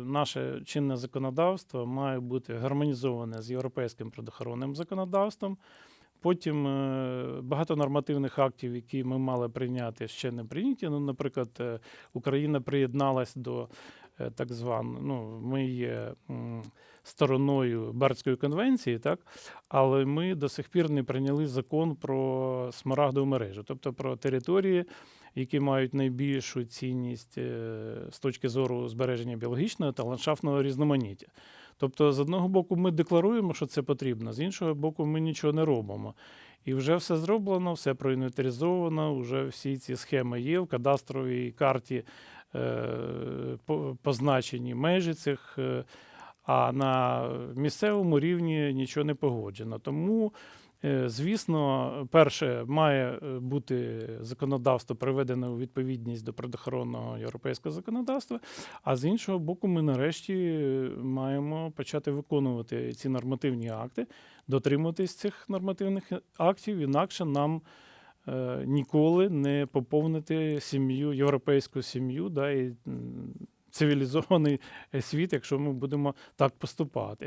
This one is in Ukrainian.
Наше чинне законодавство має бути гармонізоване з європейським природоохоронним законодавством. Потім е, багато нормативних актів, які ми мали прийняти, ще не прийняті. Ну, наприклад, е, Україна приєдналась до так званої, ну, ми є стороною Бертської конвенції, так? але ми до сих пір не прийняли закон про смарагдову мережу, тобто про території, які мають найбільшу цінність е, з точки зору збереження біологічного та ландшафтного різноманіття. Тобто, з одного боку, ми декларуємо, що це потрібно, з іншого боку, ми нічого не робимо. І вже все зроблено, все проінвентаризовано, вже всі ці схеми є в кадастровій карті е, позначені межі цих, е, а на місцевому рівні нічого не погоджено. Тому, е, звісно, перше, має е, бути законодавство приведене у відповідність до природоохоронного європейського законодавства. А з іншого боку, ми нарешті маємо почати виконувати ці нормативні акти, дотримуватись цих нормативних актів, інакше нам ніколи не поповнити сім'ю, європейську сім'ю, да, і цивілізований е, світ, якщо ми будемо так поступати.